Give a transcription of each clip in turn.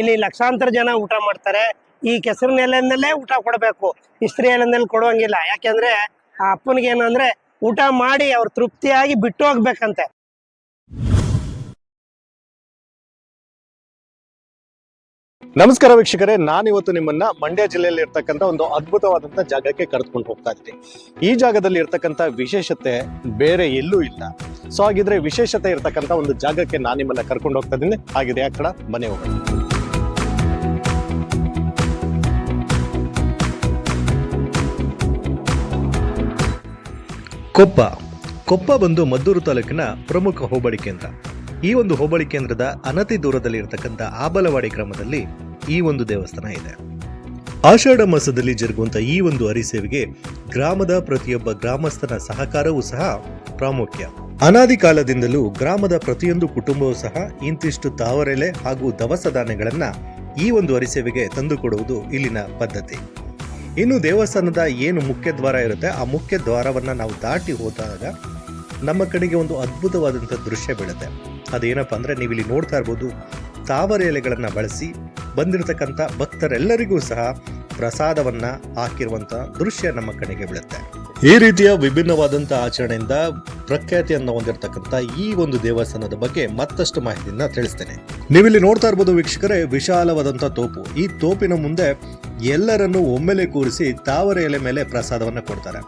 ಇಲ್ಲಿ ಲಕ್ಷಾಂತರ ಜನ ಊಟ ಮಾಡ್ತಾರೆ. ಈ ಕೆಸರು ಊಟ ಕೊಡಬೇಕು. ಇಸ್ತ್ರಿ ಕೊಡೋಂಗಿಲ್ಲ ಕೊಡುವಂಗಿಲ್ಲ. ಯಾಕೆಂದ್ರೆ ಆ ಅಪ್ಪನಿಗೆ ಏನು ಊಟ ಮಾಡಿ ಅವ್ರು ತೃಪ್ತಿಯಾಗಿ ಬಿಟ್ಟು ಹೋಗ್ಬೇಕಂತೆ. ನಮಸ್ಕಾರ ವೀಕ್ಷಕರೇ. ನಾನಿವತ್ತು ನಿಮ್ಮನ್ನ ಮಂಡ್ಯ ಜಿಲ್ಲೆಯಲ್ಲಿ ಇರ್ತಕ್ಕಂಥ ಒಂದು ಅದ್ಭುತವಾದಂಥ ಜಾಗಕ್ಕೆ ಕರೆದುಕೊಂಡು ಹೋಗ್ತಾ ಇದ್ದೀನಿ. ಈ ಜಾಗದಲ್ಲಿ ಇರ್ತಕ್ಕಂಥ ವಿಶೇಷತೆ ಬೇರೆ ಎಲ್ಲೂ ಇಲ್ಲ. ಸೊ ಹಾಗಿದ್ರೆ ವಿಶೇಷತೆ ಇರ್ತಕ್ಕಂಥ ಒಂದು ಜಾಗಕ್ಕೆ ನಾನು ನಿಮ್ಮನ್ನ ಕರ್ಕೊಂಡು ಹೋಗ್ತಾ ಇದ್ದೀನಿ. ಹಾಗಿದೆ ಆ ಕಡೆ ಮನೆ ಹೋಗೋಣ. ಕೊಪ್ಪ. ಕೊಪ್ಪ ಬಂದು ಮದ್ದೂರು ತಾಲೂಕಿನ ಪ್ರಮುಖ ಹೋಬಳಿ ಕೇಂದ್ರ ಈ ಒಂದು ಹೋಬಳಿ ಕೇಂದ್ರದ ಅನತಿ ದೂರದಲ್ಲಿ ಇರತಕ್ಕಂಥ ಆಬಲವಾಡಿ ಗ್ರಾಮದಲ್ಲಿ ಈ ಒಂದು ದೇವಸ್ಥಾನ ಇದೆ. ಆಷಾಢ ಮಾಸದಲ್ಲಿ ಜರುಗುವಂತ ಈ ಒಂದು ಅರಿಸೇವೆಗೆ ಗ್ರಾಮದ ಪ್ರತಿಯೊಬ್ಬ ಗ್ರಾಮಸ್ಥನ ಸಹಕಾರವೂ ಸಹ ಪ್ರಾಮುಖ್ಯ. ಅನಾದಿ ಕಾಲದಿಂದಲೂ ಗ್ರಾಮದ ಪ್ರತಿಯೊಂದು ಕುಟುಂಬವೂ ಸಹ ಇಂತಿಷ್ಟು ತಾವರೆಲೆ ಹಾಗೂ ದವಸ ಧಾನ್ಯಗಳನ್ನ ಈ ಒಂದು ಅರಿಸೇವೆಗೆ ತಂದುಕೊಡುವುದು ಇಲ್ಲಿನ ಪದ್ಧತಿ. ಇನ್ನು ದೇವಸ್ಥಾನದ ಏನು ಮುಖ್ಯ ದ್ವಾರ ಇರುತ್ತೆ, ಆ ಮುಖ್ಯ ದ್ವಾರವನ್ನು ನಾವು ದಾಟಿ ಹೋದಾಗ ನಮ್ಮ ಕಡೆಗೆ ಒಂದು ಅದ್ಭುತವಾದಂಥ ದೃಶ್ಯ ಬೀಳುತ್ತೆ. ಅದೇನಪ್ಪ ಅಂದರೆ ನೀವು ಇಲ್ಲಿ ನೋಡ್ತಾ ಇರ್ಬೋದು, ತಾವರೆ ಎಲೆಗಳನ್ನು ಬಳಸಿ ಬಂದಿರತಕ್ಕಂಥ ಭಕ್ತರೆಲ್ಲರಿಗೂ ಸಹ ಪ್ರಸಾದವನ್ನು ಹಾಕಿರುವಂಥ ದೃಶ್ಯ ನಮ್ಮ ಕಡೆಗೆ ಬೀಳುತ್ತೆ. ಈ ರೀತಿಯ ವಿಭಿನ್ನವಾದಂಥ ಆಚರಣೆಯಿಂದ ಪ್ರಖ್ಯಾತಿಯನ್ನು ಹೊಂದಿರತಕ್ಕಂಥ ಈ ಒಂದು ದೇವಸ್ಥಾನದ ಬಗ್ಗೆ ಮತ್ತಷ್ಟು ಮಾಹಿತಿಯನ್ನು ತಿಳಿಸ್ತೇನೆ. ನೀವಿಲ್ಲಿ ನೋಡ್ತಾ ಇರ್ಬೋದು ವೀಕ್ಷಕರೇ, ವಿಶಾಲವಾದಂಥ ತೋಪು. ಈ ತೋಪಿನ ಮುಂದೆ ಎಲ್ಲರನ್ನೂ ಒಮ್ಮೆಲೆ ಕೂರಿಸಿ ತಾವರೆ ಎಲೆ ಮೇಲೆ ಪ್ರಸಾದವನ್ನು ಕೊಡ್ತಾರೆ.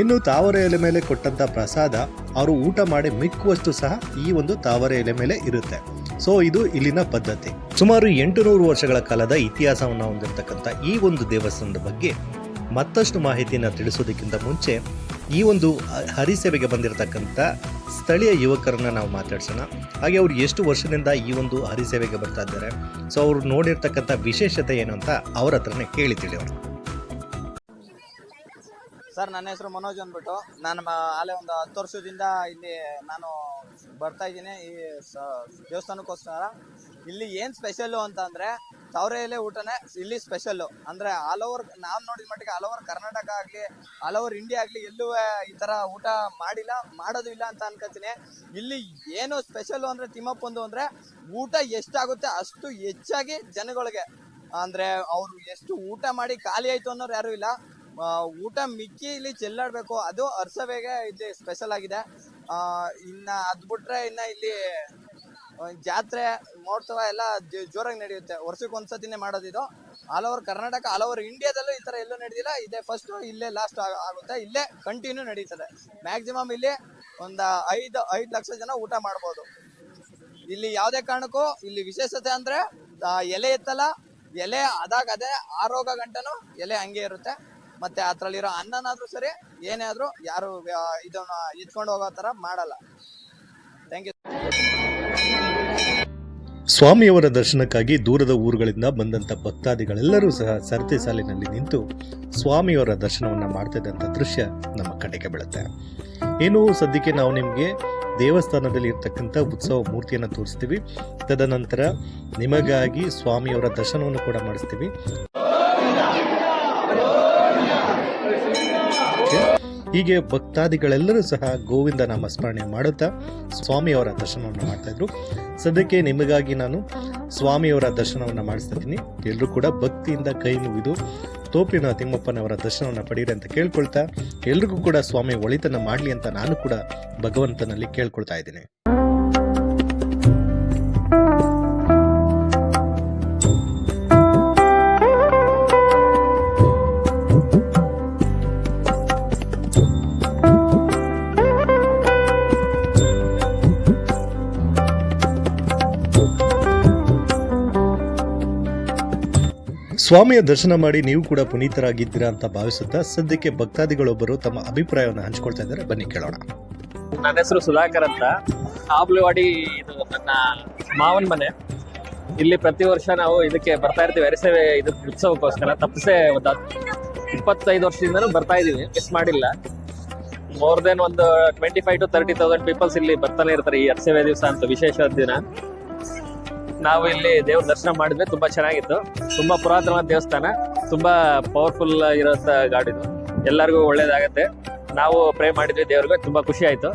ಇನ್ನು ತಾವರೆ ಎಲೆ ಮೇಲೆ ಕೊಟ್ಟಂತ ಪ್ರಸಾದ ಅವರು ಊಟ ಮಾಡಿ ಮಿಕ್ಕುವಷ್ಟು ಸಹ ಈ ಒಂದು ತಾವರೆ ಎಲೆ ಮೇಲೆ ಇರುತ್ತೆ. ಸೊ ಇದು ಇಲ್ಲಿನ ಪದ್ಧತಿ. ಸುಮಾರು ಎಂಟುನೂರು ವರ್ಷಗಳ ಕಾಲದ ಇತಿಹಾಸವನ್ನು ಹೊಂದಿರತಕ್ಕಂಥ ಈ ಒಂದು ದೇವಸ್ಥಾನದ ಬಗ್ಗೆ ಮತ್ತಷ್ಟು ಮಾಹಿತಿಯನ್ನು ತಿಳಿಸೋದಕ್ಕಿಂತ ಮುಂಚೆ ಈ ಒಂದು ಹರಿ ಹರಿಸೇವೆಗೆ ಬಂದಿರತಕ್ಕಂಥ ಸ್ಥಳೀಯ ಯುವಕರನ್ನ ನಾವು ಮಾತಾಡ್ಸೋಣ. ಹಾಗೆ ಅವ್ರು ಎಷ್ಟು ವರ್ಷದಿಂದ ಈ ಒಂದು ಹರಿಸೇವೆಗೆ ಬರ್ತಾ ಇದ್ದಾರೆ. ಸೊ ಅವ್ರು ನೋಡಿರ್ತಕ್ಕಂಥ ವಿಶೇಷತೆ ಏನು ಅಂತ ಅವ್ರ ಹತ್ರನೇ ಕೇಳಿ ತಿಳಿಯೋಣ ಸರ್, ನನ್ನ ಹೆಸರು ಮನೋಜ್ ಅಂದ್ಬಿಟ್ಟು. ನಾನು ಅಲ್ಲೇ ಒಂದು ಹತ್ತು ವರ್ಷದಿಂದ ಇಲ್ಲಿ ನಾನು ಬರ್ತಾ ಇದ್ದೀನಿ ಈ ದೇವಸ್ಥಾನಕ್ಕೋಸ್ಕರ. ಇಲ್ಲಿ ಏನು ಸ್ಪೆಷಲ್ಲು ಅಂತ ಅಂದರೆ ಸಾವಿರ ಎಲೆ ಊಟನೇ, ಇಲ್ಲಿ ಸ್ಪೆಷಲ್ಲು ಅಂದರೆ ಆಲ್ ಓವರ್ ನಾವು ನೋಡಿದ ಮಟ್ಟಿಗೆ ಆಲ್ ಓವರ್ ಕರ್ನಾಟಕ ಆಗಲಿ ಆಲ್ ಓವರ್ ಇಂಡಿಯಾ ಆಗಲಿ, ಎಲ್ಲೂ ಈ ಥರ ಊಟ ಮಾಡಿಲ್ಲ, ಮಾಡೋದು ಇಲ್ಲ ಅಂತ ಅನ್ಕೋತೀನಿ. ಇಲ್ಲಿ ಏನು ಸ್ಪೆಷಲ್ಲು ಅಂದರೆ ತಿಮ್ಮಪ್ಪಂದು ಅಂದರೆ ಊಟ ಎಷ್ಟಾಗುತ್ತೆ ಅಷ್ಟು ಹೆಚ್ಚಾಗಿ ಜನಗಳಿಗೆ. ಅಂದರೆ ಅವರು ಎಷ್ಟು ಊಟ ಮಾಡಿ ಖಾಲಿ ಆಯಿತು ಅನ್ನೋರು ಯಾರೂ ಇಲ್ಲ. ಊಟ ಮಿಕ್ಕಿ ಇಲ್ಲಿ ಚೆಲ್ಲಾಡಬೇಕು, ಅದು ಅರ್ಸವೆಗೆ ಇಲ್ಲಿ ಸ್ಪೆಷಲ್ ಆಗಿದೆ. ಇನ್ನು ಇನ್ನ ಬಿಟ್ಟರೆ ಇನ್ನ ಇಲ್ಲಿ ಜಾತ್ರೆ, ಮಹೋತ್ಸವ ಎಲ್ಲ ಜೋರಾಗಿ ನಡೆಯುತ್ತೆ. ವರ್ಷಕ್ಕೆ ಒಂದ್ಸತಿನೇ ಇದು. All over Karnataka all over ಇಂಡಿಯಾದಲ್ಲೂ ಈ ತರ ಎಲ್ಲೂ ನಡೆದಿಲ್ಲ. ಇದೇ ಫಸ್ಟ್ ಇಲ್ಲೇ ಲಾಸ್ಟ್ ಆಗುತ್ತೆ. ಇಲ್ಲೇ ಕಂಟಿನ್ಯೂ ನಡೀತದೆ. ಮ್ಯಾಕ್ಸಿಮಮ್ ಇಲ್ಲಿ ಒಂದು ಐದು ಐದು ಲಕ್ಷ ಜನ ಊಟ ಮಾಡ್ಬೋದು. ಇಲ್ಲಿ ಯಾವುದೇ ಕಾರಣಕ್ಕೂ ಇಲ್ಲಿ ವಿಶೇಷತೆ ಅಂದ್ರೆ ಎಲೆ ಇತ್ತಲ್ಲ ಎಲೆ ಅದಾಗ ಅದೇ ಆರೋಗ ಗಂಟನು ಎಲೆ ಹಂಗೆ ಇರುತ್ತೆ. ಮತ್ತೆ ಅದ್ರಲ್ಲಿರೋ ಅನ್ನನಾದ್ರೂ ಸರಿ, ಏನೇ ಆದ್ರೂ ಯಾರು ಇದನ್ನ ಇಟ್ಕೊಂಡು ಹೋಗೋ ತರ ಮಾಡಲ್ಲ. ಸ್ವಾಮಿಯವರ ದರ್ಶನಕ್ಕಾಗಿ ದೂರದ ಊರುಗಳಿಂದ ಬಂದಂಥ ಭಕ್ತಾದಿಗಳೆಲ್ಲರೂ ಸಹ ಸರತಿ ಸಾಲಿನಲ್ಲಿ ನಿಂತು ಸ್ವಾಮಿಯವರ ದರ್ಶನವನ್ನು ಮಾಡ್ತಿದ್ದಂಥ ದೃಶ್ಯ ನಮ್ಮ ಕಣ್ಣಿಗೆ ಬೀಳುತ್ತೆ. ಏನು, ಸದ್ಯಕ್ಕೆ ನಾವು ನಿಮಗೆ ದೇವಸ್ಥಾನದಲ್ಲಿ ಇರ್ತಕ್ಕಂಥ ಉತ್ಸವ ಮೂರ್ತಿಯನ್ನು ತೋರಿಸ್ತೀವಿ. ತದನಂತರ ನಿಮಗಾಗಿ ಸ್ವಾಮಿಯವರ ದರ್ಶನವನ್ನು ಕೂಡ ಮಾಡಿಸ್ತೀವಿ. ಹೀಗೆ ಭಕ್ತಾದಿಗಳೆಲ್ಲರೂ ಸಹ ಗೋವಿಂದ ನಾಮ ಸ್ಮರಣೆ ಮಾಡುತ್ತಾ ಸ್ವಾಮಿಯವರ ದರ್ಶನವನ್ನು ಮಾಡ್ತಾ ಇದ್ರು. ಸದ್ಯಕ್ಕೆ ನಿಮಗಾಗಿ ನಾನು ಸ್ವಾಮಿಯವರ ದರ್ಶನವನ್ನು ಮಾಡಿಸ್ತಾ ಇದ್ದೀನಿ. ಎಲ್ಲರೂ ಕೂಡ ಭಕ್ತಿಯಿಂದ ಕೈ ಮುಗಿದು ತೋಪಿನ ತಿಮ್ಮಪ್ಪನವರ ದರ್ಶನವನ್ನು ಪಡೆಯಿರಿ ಅಂತ ಕೇಳ್ಕೊಳ್ತಾ ಎಲ್ರಿಗೂ ಕೂಡ ಸ್ವಾಮಿ ಒಳಿತನ ಮಾಡಲಿ ಅಂತ ನಾನು ಕೂಡ ಭಗವಂತನಲ್ಲಿ ಕೇಳ್ಕೊಳ್ತಾ ಇದ್ದೀನಿ. ಸ್ವಾಮಿಯ ದರ್ಶನ ಮಾಡಿ ನೀವು ಕೂಡ ಪುನೀತರಾಗಿದ್ದೀರಾ ಅಂತ ಭಾವಿಸುತ್ತಾ ಸದ್ಯಕ್ಕೆ ಭಕ್ತಾದಿಗಳೊಬ್ಬರು ತಮ್ಮ ಅಭಿಪ್ರಾಯವನ್ನು ಹಂಚಿಕೊಳ್ತಾ ಇದ್ದಾರೆ. ಬನ್ನಿ, ಕೇಳೋಣ. ನನ್ನ ಹೆಸರು ಸುಧಾಕರ್ ಅಂತ. ಆಬ್ಲಿವಾಡಿ ಇದು ನನ್ನ ಮಾವನ ಮನೆ. ಇಲ್ಲಿ ಪ್ರತಿ ವರ್ಷ ನಾವು ಇದಕ್ಕೆ ಬರ್ತಾ ಇರ್ತೀವಿ. ಅರಿಸೇವೆ ಇದು ಉತ್ಸವಕ್ಕೋಸ್ಕರ. ತಪ್ಪಿಸೇ ಒಂದು ಇಪ್ಪತ್ತೈದು ವರ್ಷದಿಂದನೂ ಬರ್ತಾ ಇದ್ದೀವಿ ಮಿಸ್ ಮಾಡಿಲ್ಲ. ಮೋರ್ ದೆನ್ ಒಂದು twenty five to thirty thousand peoples ಇಲ್ಲಿ ಬರ್ತಾನೆ ಇರ್ತಾರೆ ಈ ಅರಿಸೇವೆ ದಿವಸ ಅಂತ ವಿಶೇಷ ದಿನ. ನಾವು ಇಲ್ಲಿ ದೇವ್ರ ದರ್ಶನ ಮಾಡಿದ್ವಿ, ತುಂಬಾ ಚೆನ್ನಾಗಿತ್ತು. ತುಂಬಾ ಪುರಾತನ ದೇವಸ್ಥಾನ, ತುಂಬಾ ಪವರ್ಫುಲ್ ಆಗಿರೋಂಥ ಗಾಡಿ ಎಲ್ಲರಿಗೂ ಒಳ್ಳೇದಾಗತ್ತೆ. ನಾವು ಪ್ರೇ ಮಾಡಿದ್ವಿ ದೇವ್ರಿಗೆ, ತುಂಬಾ ಖುಷಿ ಆಯ್ತು.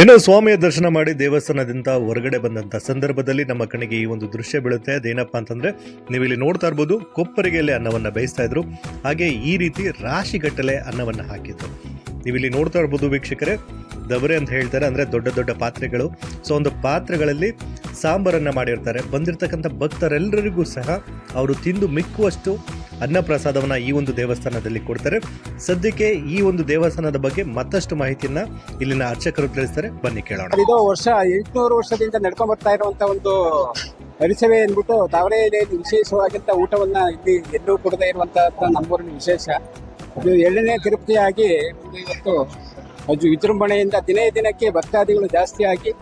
ಇನ್ನು ಸ್ವಾಮಿಯ ದರ್ಶನ ಮಾಡಿ ದೇವಸ್ಥಾನದಿಂದ ಹೊರಗಡೆ ಬಂದಂತ ಸಂದರ್ಭದಲ್ಲಿ ನಮ್ಮ ಕಣ್ಣಿಗೆ ಈ ಒಂದು ದೃಶ್ಯ ಬೀಳುತ್ತೆ. ಅದೇನಪ್ಪ ಅಂತಂದ್ರೆ, ನೀವು ಇಲ್ಲಿ ನೋಡ್ತಾ ಇರ್ಬೋದು, ಕೊಪ್ಪರಿಗೆಯಲ್ಲಿ ಅನ್ನವನ್ನ ಬೇಯಿಸ್ತಾ ಇದ್ರು. ಹಾಗೆ ಈ ರೀತಿ ರಾಶಿಗಟ್ಟಲೆ ಅನ್ನವನ್ನ ಹಾಕಿದ್ರು. ನೀವಿಲ್ಲಿ ನೋಡ್ತಾ ಇರ್ಬೋದು ವೀಕ್ಷಕರೇ. ದಬರೆ ಅಂತ ಹೇಳ್ತಾರೆ, ಅಂದರೆ ದೊಡ್ಡ ದೊಡ್ಡ ಪಾತ್ರೆಗಳು. ಸೊ ಒಂದು ಪಾತ್ರೆಗಳಲ್ಲಿ ಸಾಂಬಾರನ್ನು ಮಾಡಿರ್ತಾರೆ. ಬಂದಿರತಕ್ಕಂಥ ಭಕ್ತರೆಲ್ಲರಿಗೂ ಸಹ ಅವರು ತಿಂದು ಮಿಕ್ಕುವಷ್ಟು ಅನ್ನ ಪ್ರಸಾದವನ್ನ ಈ ಒಂದು ದೇವಸ್ಥಾನದಲ್ಲಿ ಕೊಡ್ತಾರೆ. ಸದ್ಯಕ್ಕೆ ಈ ಒಂದು ದೇವಸ್ಥಾನದ ಬಗ್ಗೆ ಮತ್ತಷ್ಟು ಮಾಹಿತಿಯನ್ನು ಇಲ್ಲಿನ ಅರ್ಚಕರು ತಿಳಿಸ್ತಾರೆ. ಬನ್ನಿ ಕೇಳೋಣ. ಇದು ವರ್ಷ ಎಂಟುನೂರು ವರ್ಷದಿಂದ ನಡ್ಕೊಂಡು ಬರ್ತಾ ಇರುವಂತ ಒಂದು ಪರಿಸವೆ ಅಂದ್ಬಿಟ್ಟು ತಾವರೆ ಎಲೆಯಲ್ಲಿ ವಿಶೇಷವಾಗಿಂತ ಊಟವನ್ನ ಇಲ್ಲಿ ಎಲ್ಲೂ ಕೊಡದೇ ಇರುವಂತ ನಮ್ಮೂರಿನ ವಿಶೇಷ. ಇದು ಎರಡನೇ ತಿರುಪತಿಯಾಗಿ ಇವತ್ತು ಅದು ವಿಜೃಂಭಣೆಯಿಂದ ದಿನೇ ದಿನಕ್ಕೆ ಭಕ್ತಾದಿಗಳು ಜಾಸ್ತಿ ಆಗಿ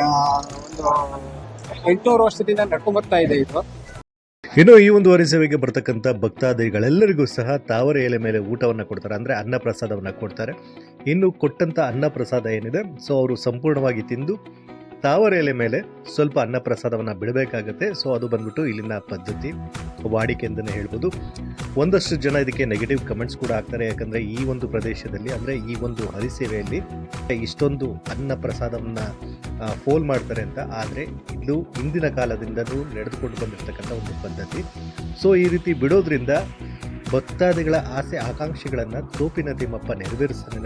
ಆ, ಒಂದು ಎಂಟುನೂರು ವರ್ಷದಿಂದ ನಡ್ಕೊಂಡು ಬರ್ತಾ ಇದೆ ಇದು. ಇನ್ನು ಈ ಒಂದು ಹರಿಸೇವೆಗೆ ಬರ್ತಕ್ಕಂಥ ಭಕ್ತಾದಿಗಳೆಲ್ಲರಿಗೂ ಸಹ ತಾವರೆ ಎಲೆ ಮೇಲೆ ಊಟವನ್ನು ಕೊಡ್ತಾರೆ ಅಂದರೆ ಅನ್ನ ಪ್ರಸಾದವನ್ನು ಕೊಡ್ತಾರೆ. ಇನ್ನು ಕೊಟ್ಟಂಥ ಅನ್ನ ಪ್ರಸಾದ ಏನಿದೆ ಸೊ ಅವರು ಸಂಪೂರ್ಣವಾಗಿ ತಿಂದು ತಾವರೆ ಎಲೆ ಮೇಲೆ ಸ್ವಲ್ಪ ಅನ್ನ ಪ್ರಸಾದವನ್ನು ಬಿಡಬೇಕಾಗತ್ತೆ. ಸೊ ಅದು ಬಂದ್ಬಿಟ್ಟು ಇಲ್ಲಿನ ಪದ್ಧತಿ. ವಾಡಿಕೆ ಅಂತಲೇ ಹೇಳ್ಬೋದು. ಒಂದಷ್ಟು ಜನ ಇದಕ್ಕೆ ನೆಗೆಟಿವ್ ಕಮೆಂಟ್ಸ್ ಕೂಡ ಆಗ್ತಾರೆ ಯಾಕಂದರೆ ಈ ಒಂದು ಪ್ರದೇಶದಲ್ಲಿ, ಅಂದರೆ ಈ ಒಂದು ಹರಿಸೇವೆಯಲ್ಲಿ ಇಷ್ಟೊಂದು ಅನ್ನ ಪ್ರಸಾದವನ್ನು ಫೋಲ್ ಮಾಡ್ತಾರೆ ಅಂತ. ಆದರೆ ಇದು ಹಿಂದಿನ ಕಾಲದಿಂದಲೂ ನಡೆದುಕೊಂಡು ಬಂದಿರತಕ್ಕಂಥ ಒಂದು ಪದ್ಧತಿ. ಸೊ ಈ ರೀತಿ ಬಿಡೋದ್ರಿಂದ ಭಕ್ತಾದಿಗಳ ಆಸೆ, ಆಕಾಂಕ್ಷೆಗಳನ್ನು ತೋಪಿನ ತಿಮ್ಮಪ್ಪ ನೆರವೇರಿಸ್ತಾನೆ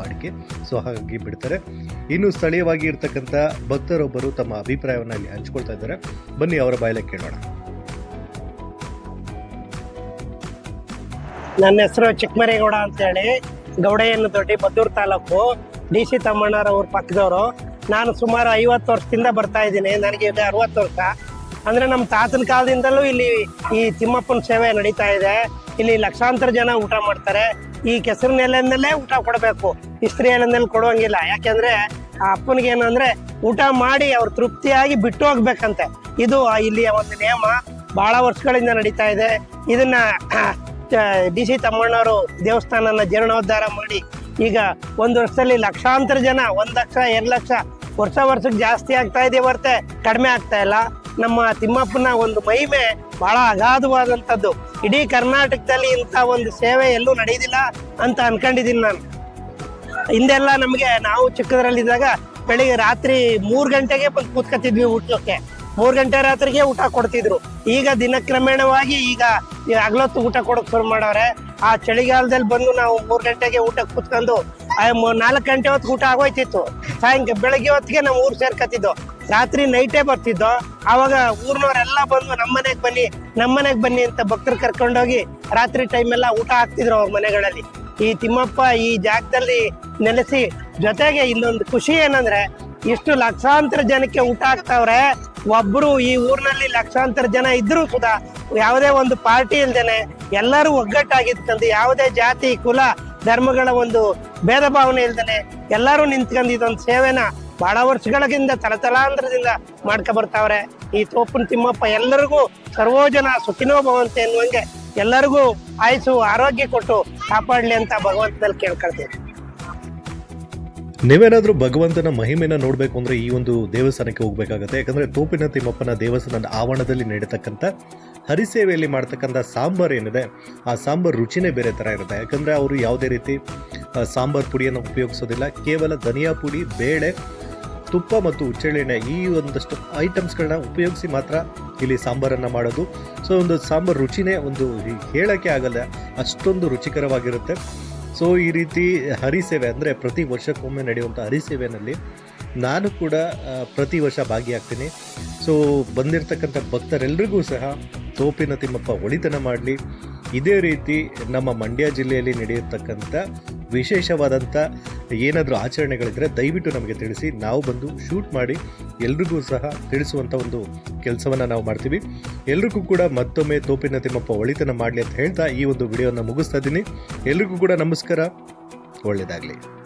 ವಾಡಿಕೆ ಸೊ ಹಾಗಾಗಿ ಬಿಡ್ತಾರೆ. ಇನ್ನು ಸ್ಥಳೀಯವಾಗಿ ಇರ್ತಕ್ಕಂಥ ಭಕ್ತರೊಬ್ಬರು ತಮ್ಮ ಅಭಿಪ್ರಾಯವನ್ನು ಇಲ್ಲಿ ಹಂಚ್ಕೊಳ್ತಾ ಇದ್ದಾರೆ. ಬನ್ನಿ, ಅವರ ಬಾಯಲ್ಲೇ ಕೇಳೋಣ. ನನ್ನ ಹೆಸರು ಚಿಕ್ಕಮರೇಗೌಡ ಅಂತೇಳಿ. ಗೌಡೆಯನ್ನು ದೊಡ್ಡಿ ಬದ್ದೂರು ತಾಲೂಕು. ಡಿ ಸಿ ತಮ್ಮಣ್ಣರವ್ರ ಪಕ್ಕದವರು. ನಾನು ಸುಮಾರು ಐವತ್ತು ವರ್ಷದಿಂದ ಬರ್ತಾ ಇದ್ದೀನಿ. ನನಗೆ ಈಗ ಅರವತ್ತು ವರ್ಷ. ಅಂದರೆ ನಮ್ಮ ತಾತನ ಕಾಲದಿಂದಲೂ ಇಲ್ಲಿ ಈ ತಿಮ್ಮಪ್ಪನ ಸೇವೆ ನಡೀತಾ ಇದೆ. ಇಲ್ಲಿ ಲಕ್ಷಾಂತರ ಜನ ಊಟ ಮಾಡ್ತಾರೆ. ಈ ಕೆಸರು ನೆಲೆಯಿಂದಲೇ ಊಟ ಕೊಡಬೇಕು. ಇಸ್ತ್ರಿ ಎಲೆನಲ್ಲಿ ಕೊಡುವಂಗಿಲ್ಲ. ಯಾಕೆಂದ್ರೆ ಆ ಅಪ್ಪನಿಗೆ ಏನಂದ್ರೆ ಊಟ ಮಾಡಿ ಅವ್ರು ತೃಪ್ತಿಯಾಗಿ ಬಿಟ್ಟು ಹೋಗ್ಬೇಕಂತೆ. ಇದು ಇಲ್ಲಿಯ ಒಂದು ನಿಯಮ. ಬಹಳ ವರ್ಷಗಳಿಂದ ನಡೀತಾ ಇದೆ. ಇದನ್ನ ಡಿ ಸಿ ತಮ್ಮಣ್ಣವರು ದೇವಸ್ಥಾನನ ಜೀರ್ಣೋದ್ಧಾರ ಮಾಡಿ ಈಗ ಒಂದು ವರ್ಷದಲ್ಲಿ ಲಕ್ಷಾಂತರ ಜನ, ಒಂದ್ ಲಕ್ಷ, ಎರಡು ಲಕ್ಷ ವರ್ಷ ವರ್ಷಕ್ಕೆ ಜಾಸ್ತಿ ಆಗ್ತಾ ಇದೆ ಹೊರತೆ. ಕಡಿಮೆ ಆಗ್ತಾ ಇಲ್ಲ. ನಮ್ಮ ತಿಮ್ಮಪ್ಪನ ಒಂದು ಮಹಿಮೆ ಬಹಳ ಅಗಾಧವಾದಂಥದ್ದು. ಇಡೀ ಕರ್ನಾಟಕದಲ್ಲಿ ಇಂಥ ಒಂದು ಸೇವೆ ಎಲ್ಲೂ ನಡೆಯೋದಿಲ್ಲ ಅಂತ ಅನ್ಕೊಂಡಿದ್ದೀನಿ ನಾನು. ಹಿಂದೆಲ್ಲ ನಮಗೆ ನಾವು ಚಿಕ್ಕದ್ರಲ್ಲಿದ್ದಾಗ ಬೆಳಿಗ್ಗೆ ರಾತ್ರಿ ಮೂರ್ ಗಂಟೆಗೆ ಬಂದು ಕೂತ್ಕೊತಿದ್ವಿ ಊಟಕ್ಕೆ. ಮೂರ್ ಗಂಟೆ ರಾತ್ರಿಗೆ ಊಟ ಕೊಡ್ತಿದ್ರು. ಈಗ ದಿನಕ್ರಮೇಣವಾಗಿ ಈಗ ಹಗಲೊತ್ತು ಊಟ ಕೊಡಕ್ ಶುರು ಮಾಡವ್ರೆ. ಆ ಚಳಿಗಾಲದಲ್ಲಿ ಬಂದು ನಾವು ಮೂರ್ ಗಂಟೆಗೆ ಊಟ ಕೂತ್ಕೊಂಡು ನಾಲ್ಕು ಗಂಟೆ ಹೊತ್ತು ಊಟ ಆಗೋಯ್ತಿತ್ತು. ಸಾಯಂಕಾಲ ಬೆಳಗ್ಗೆ ಹೊತ್ತಿಗೆ ನಾವು ಊರ್ ಸೇರ್ಕೊತಿದ್ದೋ ರಾತ್ರಿ ನೈಟೇ ಬರ್ತಿದ್ದೋ. ಆವಾಗ ಊರ್ನವರೆಲ್ಲ ಬಂದು ನಮ್ಮನೆಗ್ ಬನ್ನಿ ನಮ್ಮನೆಗ್ ಬನ್ನಿ ಅಂತ ಭಕ್ತರು ಕರ್ಕೊಂಡೋಗಿ ರಾತ್ರಿ ಟೈಮ್ ಎಲ್ಲ ಊಟ ಹಾಕ್ತಿದ್ರು ಅವ್ರ ಮನೆಗಳಲ್ಲಿ. ಈ ತಿಮ್ಮಪ್ಪ ಈ ಜಾಗದಲ್ಲಿ ನೆಲೆಸಿ ಜೊತೆಗೆ ಇಲ್ಲೊಂದು ಖುಷಿ ಏನಂದ್ರೆ ಇಷ್ಟು ಲಕ್ಷಾಂತರ ಜನಕ್ಕೆ ಊಟ ಆಗ್ತಾವ್ರೆ. ಒಬ್ರು ಈ ಊರಿನಲ್ಲಿ ಲಕ್ಷಾಂತರ ಜನ ಇದ್ರು ಕೂಡ ಯಾವುದೇ ಒಂದು ಪಾರ್ಟಿ ಇಲ್ದೇನೆ ಎಲ್ಲರೂ ಒಗ್ಗಟ್ಟಾಗಿತ್ತಂದು ಯಾವುದೇ ಜಾತಿ, ಕುಲ, ಧರ್ಮಗಳ ಒಂದು ಭೇದ ಭಾವನೆ ಇಲ್ದೇನೆ ಎಲ್ಲರೂ ನಿಂತ್ಕೊಂಡು ಇದೊಂದು ಸೇವೆನ ಬಹಳ ವರ್ಷಗಳಿಂದ ತಲತಲಾಂತರದಿಂದ ಮಾಡ್ಕೊ ಬರ್ತಾವ್ರೆ. ಈ ತೋಪನ್ ತಿಮ್ಮಪ್ಪ ಎಲ್ಲರಿಗೂ ಸರ್ವೋಜನ ಸುಖಿನೋ ಭವಂತೆ ಎನ್ನುವಂಗೆ ಎಲ್ಲರಿಗೂ ಆಯಸ್ಸು, ಆರೋಗ್ಯ ಕೊಟ್ಟು ಕಾಪಾಡ್ಲಿ ಅಂತ ಭಗವಂತನಲ್ಲಿ ಕೇಳ್ಕೊಳ್ತೀನಿ. ನೀವೇನಾದ್ರೂ ಭಗವಂತನ ಮಹಿಮೆಯನ್ನು ನೋಡಬೇಕು ಅಂದ್ರೆ ಈ ಒಂದು ದೇವಸ್ಥಾನಕ್ಕೆ ಹೋಗ್ಬೇಕಾಗತ್ತೆ. ಯಾಕಂದ್ರೆ ತೋಪಿನ ತಿಮ್ಮಪ್ಪನ ದೇವಸ್ಥಾನದ ಆವರಣದಲ್ಲಿ ನಡೀತಕ್ಕಂಥ ಹರಿಸೇವೆಯಲ್ಲಿ ಮಾಡ್ತಕ್ಕಂಥ ಸಾಂಬಾರ್ ಏನಿದೆ, ಆ ಸಾಂಬಾರ್ ರುಚಿನೇ ಬೇರೆ ಥರ ಇರುತ್ತೆ. ಯಾಕಂದರೆ ಅವರು ಯಾವುದೇ ರೀತಿ ಸಾಂಬಾರು ಪುಡಿಯನ್ನು ಉಪಯೋಗಿಸೋದಿಲ್ಲ. ಕೇವಲ ಧನಿಯಾ ಪುಡಿ, ಬೇಳೆ, ತುಪ್ಪ ಮತ್ತು ಹುಚ್ಚೆಳ್ಳೆಣ್ಣೆ ಈ ಒಂದಷ್ಟು ಐಟಮ್ಸ್ಗಳನ್ನ ಉಪಯೋಗಿಸಿ ಮಾತ್ರ ಇಲ್ಲಿ ಸಾಂಬಾರನ್ನು ಮಾಡೋದು. ಸೊ, ಒಂದು ಸಾಂಬಾರ್ ರುಚಿನೇ ಒಂದು ಹೇಳೋಕ್ಕೆ ಆಗಲ್ಲ. ಅಷ್ಟೊಂದು ರುಚಿಕರವಾಗಿರುತ್ತೆ. ಸೊ ಈ ರೀತಿ ಹರಿಸೇವೆ ಅಂದರೆ ಪ್ರತಿ ವರ್ಷಕ್ಕೊಮ್ಮೆ ನಡೆಯುವಂಥ ಹರಿಸೇವೆಯಲ್ಲಿ ನಾನು ಕೂಡ ಪ್ರತಿ ವರ್ಷ ಭಾಗಿಯಾಗ್ತೀನಿ. ಸೊ ಬಂದಿರತಕ್ಕಂಥ ಭಕ್ತರೆಲ್ಲರಿಗೂ ಸಹ ತೋಪಿನ ತಿಮ್ಮಪ್ಪ ಒಳಿತನ ಮಾಡಲಿ. ಇದೇ ರೀತಿ ನಮ್ಮ ಮಂಡ್ಯ ಜಿಲ್ಲೆಯಲ್ಲಿ ನಡೆಯತಕ್ಕಂಥ ವಿಶೇಷವಾದಂಥ ಏನಾದರೂ ಆಚರಣೆಗಳಿದ್ದರೆ ದಯವಿಟ್ಟು ನಮಗೆ ತಿಳಿಸಿ. ನಾವು ಬಂದು ಶೂಟ್ ಮಾಡಿ ಎಲ್ರಿಗೂ ಸಹ ತಿಳಿಸುವಂಥ ಒಂದು ಕೆಲಸವನ್ನು ನಾವು ಮಾಡ್ತೀವಿ. ಎಲ್ರಿಗೂ ಕೂಡ ಮತ್ತೊಮ್ಮೆ ತೋಪಿನ ತಿಮ್ಮಪ್ಪ ಒಳಿತನ ಮಾಡಲಿ ಅಂತ ಹೇಳ್ತಾ ಈ ಒಂದು ವಿಡಿಯೋನ ಮುಗಿಸ್ತಾ ಇದ್ದೀನಿ. ಎಲ್ರಿಗೂ ಕೂಡ ನಮಸ್ಕಾರ. ಒಳ್ಳೆಯದಾಗಲಿ